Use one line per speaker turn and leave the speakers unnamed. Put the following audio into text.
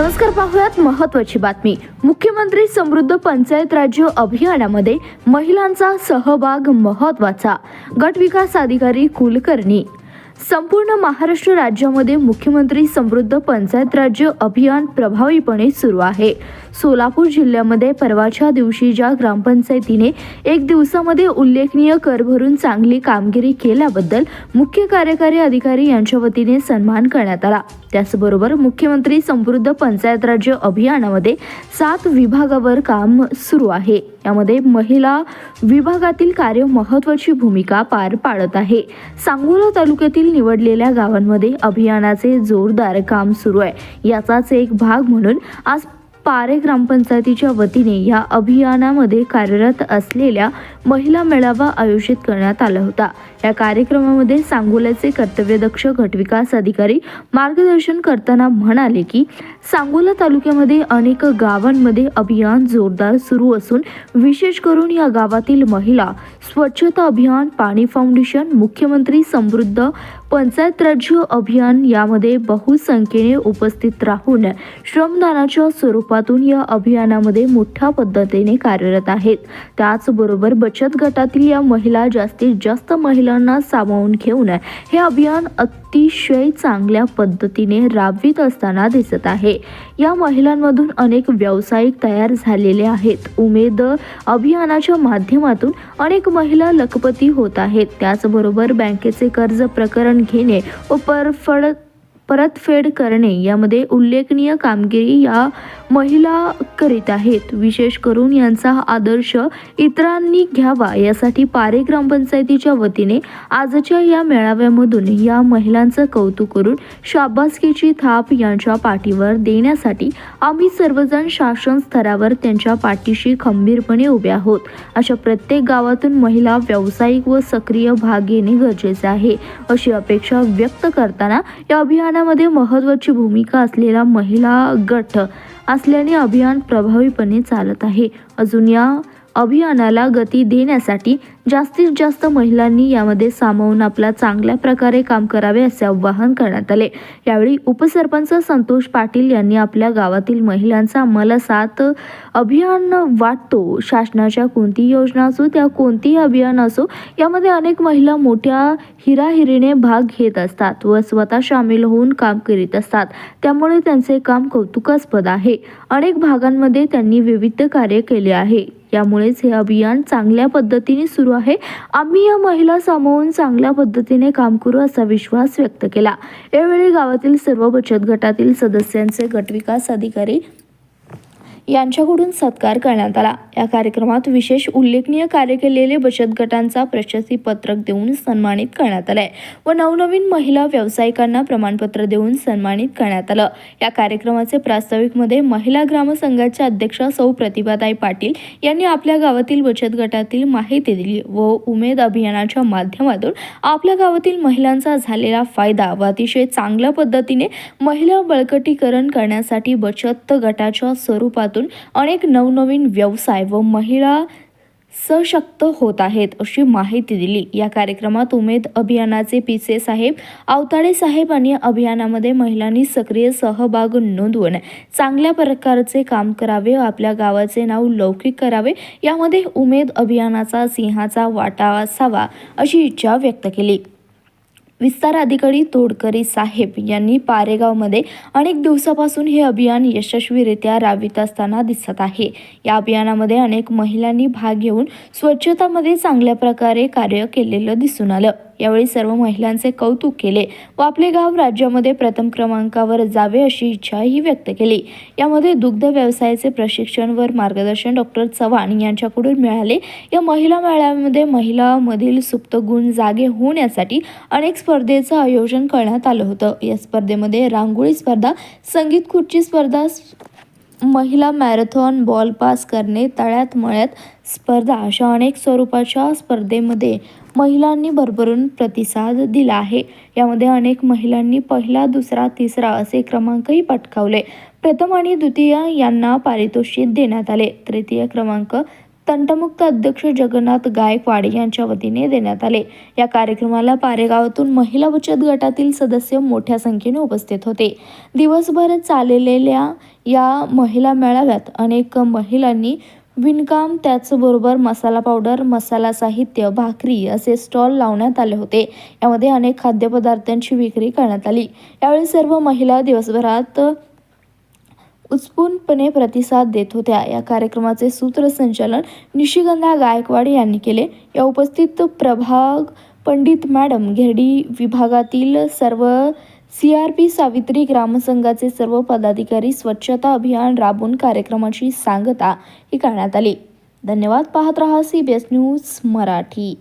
नमस्कार पाहूयात महत्वाची बातमी. मुख्यमंत्री समृद्ध पंचायत राज्य अभियानामध्ये महिलांचा सहभाग महत्त्वाचा गट विकास अधिकारी कुलकर्णी. संपूर्ण महाराष्ट्र राज्यामध्ये मुख्यमंत्री समृद्ध पंचायत राज्य अभियान प्रभावीपणे सुरू आहे. सोलापूर जिल्ह्यामध्ये परवाच्या दिवशी ज्या ग्रामपंचायतीने एक दिवसामध्ये उल्लेखनीय कर भरून चांगली कामगिरी केल्याबद्दल मुख्य कार्यकारी अधिकारी यांच्या वतीने सन्मान करण्यात आला. त्याचबरोबर मुख्यमंत्री समृद्ध पंचायत राज्य अभियानामध्ये सात विभागावर काम सुरू आहे. यामध्ये महिला विभागातील कार्य महत्वाची भूमिका पार पाडत आहे. सांगोला तालुक्यातील निवडलेल्या गावांमध्ये अभियानाचे जोरदार काम सुरू आहे. याचाच एक भाग म्हणून आज पारे ग्रामपंचायतीच्या वतीने या अभियानामध्ये कार्यरत असलेल्या महिला मेळावा आयोजित करण्यात आला होता. या कार्यक्रमामध्ये सांगोल्याचे कर्तव्यदक्ष गटविकास अधिकारी मार्गदर्शन करताना म्हणाले की सांगोला तालुक्यामध्ये अनेक गावांमध्ये अभियान जोरदार सुरू असून विशेष करून या गावातील महिला स्वच्छता अभियान पाणी फाउंडेशन मुख्यमंत्री समृद्ध पंचायत राज्य अभियान यामध्ये बहुसंख्येने उपस्थित राहून श्रमदानाच्या स्वरूपातून या अभियानामध्ये मोठ्या पद्धतीने कार्यरत आहेत. त्याचबरोबर बचत गटातील या महिला जास्तीत जास्त महिलांना सामावून घेऊन हे अभियान अतिशय चांगल्या पद्धतीने राबवित असताना दिसत आहे. या महिलांमधून अनेक व्यावसायिक तयार झालेले आहेत. उमेद अभियानाच्या माध्यमातून अनेक महिला लखपती होत आहेत. त्याचबरोबर बँकेचे कर्ज प्रकरण घेणे. व परफड परतफेड करणे यामध्ये उल्लेखनीय कामगिरी या महिला करीत आहेत. विशेष करून यांचा हा आदर्श इतरांनी घ्यावा यासाठी पारे ग्रामपंचायतीच्या वतीने आजच्या या मेळाव्यामधून या महिलांचं कौतुक करून शाबासकीची थाप यांच्या पाठीवर देण्यासाठी आम्ही सर्वजण शासन स्तरावर त्यांच्या पाठीशी खंबीरपणे उभे आहोत. अशा प्रत्येक गावातून महिला व्यावसायिक व सक्रिय भाग घेणे गरजेचे आहे अशी अपेक्षा व्यक्त करताना या अभियानामध्ये महत्त्वाची भूमिका असलेला महिला गट असल्याने अभियान प्रभावीपणे चालत आहे. अजून या अभियानाला गती देण्यासाठी जास्तीत जास्त महिलांनी यामध्ये सामावून आपला चांगल्या प्रकारे काम करावे असे आवाहन करण्यात आले. यावेळी उपसरपंच संतोष पाटील यांनी आपल्या गावातील महिलांचा मला साथ अभियान वाटतो. शासनाच्या कोणती योजना असो त्या कोणतीही अभियान असो यामध्ये अनेक महिला मोठ्या हिराहिरीने भाग घेत असतात व स्वतः सामील होऊन काम करीत असतात. त्यामुळे त्यांचे काम कौतुकास्पद आहे. अनेक भागांमध्ये त्यांनी विविध कार्य केले आहे. यामुळेच हे अभियान चांगल्या पद्धतीने सुरू आहे. आम्ही या महिला सामावून चांगल्या पद्धतीने काम करू असा विश्वास व्यक्त केला. यावेळी गावातील सर्व बचत गटातील सदस्यांचे गटविकास अधिकारी यांच्याकडून सत्कार करण्यात आला. या कार्यक्रमात विशेष उल्लेखनीय कार्य केलेले बचत गटांचा प्रशस्ती पत्रक देऊन सन्मानित करण्यात आलंय व नवनवीन महिला व्यावसायिकांना प्रमाणपत्र देऊन सन्मानित करण्यात आलं. या कार्यक्रमाचे प्रास्ताविकमध्ये महिला ग्रामसंघाच्या अध्यक्षा सौ प्रतिभाताई पाटील यांनी आपल्या गावातील बचत गटातील माहिती दिली व उमेद अभियानाच्या माध्यमातून आपल्या गावातील महिलांचा झालेला फायदा व अतिशय चांगल्या पद्धतीने महिला बळकटीकरण करण्यासाठी बचत गटाच्या स्वरूपातून अनेक नवनवीन व्यवसाय व महिला सशक्त होत आहेत अशी माहिती दिली. या कार्यक्रमात उमेद अभियानाचे पिसे साहेब आवताडे साहेब आणि अभियानामध्ये महिलांनी सक्रिय सहभाग नोंदवून चांगल्या प्रकारचे काम करावे व आपल्या गावाचे नाव लौकिक करावे यामध्ये उमेद अभियानाचा सिंहाचा वाटा असावा अशी इच्छा व्यक्त केली. विस्तार अधिकारी तोडकरी साहेब यांनी पारेगावमध्ये अनेक दिवसापासून हे अभियान यशस्वीरित्या राबवित असताना दिसत आहे. या अभियानामध्ये अनेक महिलांनी भाग घेऊन स्वच्छतामध्ये चांगल्या प्रकारे कार्य केलेलं दिसून आलं. यावेळी सर्व महिलांचे कौतुक केले व आपले गाव राज्यामध्ये प्रथम क्रमांकावर जावे अशी इच्छाही व्यक्त केली. यामध्ये दुग्ध व्यवसायाचे प्रशिक्षण व मार्गदर्शन डॉक्टर चव्हाण यांच्याकडून मिळाले. या महिला मेळाव्यामध्ये महिलामधील सुप्त गुण जागे होण्यासाठी अनेक स्पर्धेचं आयोजन करण्यात आलं होतं. या स्पर्धेमध्ये रांगोळी स्पर्धा संगीत खुर्ची स्पर्धा महिला मॅरेथॉन बॉल पास करणे तळ्यात मळ्यात स्पर्धा अशा अनेक स्वरूपाच्या स्पर्धेमध्ये महिलांनी भरभरून प्रतिसाद दिला आहे. यामध्ये अनेक महिलांनी पहिला दुसरा तिसरा असे क्रमांकही पटकावले. प्रथम आणि द्वितीय यांना पारितोषिक देण्यात आले. तृतीय क्रमांक तंटमुक्त अध्यक्ष जगन्नाथ गायकवाड यांच्या वतीने देण्यात आले. या कार्यक्रमाला पारेगावातून महिला बचत गटातील सदस्य मोठ्या संख्येने उपस्थित होते. दिवसभर चाललेल्या या महिला मेळाव्यात अनेक महिलांनी विणकाम त्याचबरोबर मसाला पावडर मसाला साहित्य भाकरी असे स्टॉल लावण्यात आले होते. यामध्ये अनेक खाद्यपदार्थांची विक्री करण्यात आली. यावेळी सर्व महिला दिवसभरात उत्स्फूर्तपणे प्रतिसाद देत होत्या. या कार्यक्रमाचे सूत्रसंचालन निशिगंधा गायकवाड यांनी केले. या उपस्थित प्रभाग पंडित मॅडम घेरडी विभागातील सर्व सी आर पी सावित्री ग्रामसंघाचे सर्व पदाधिकारी स्वच्छता अभियान राबून कार्यक्रमाची सांगता ही करण्यात आली. धन्यवाद. पाहत रहा C B S news Marathi.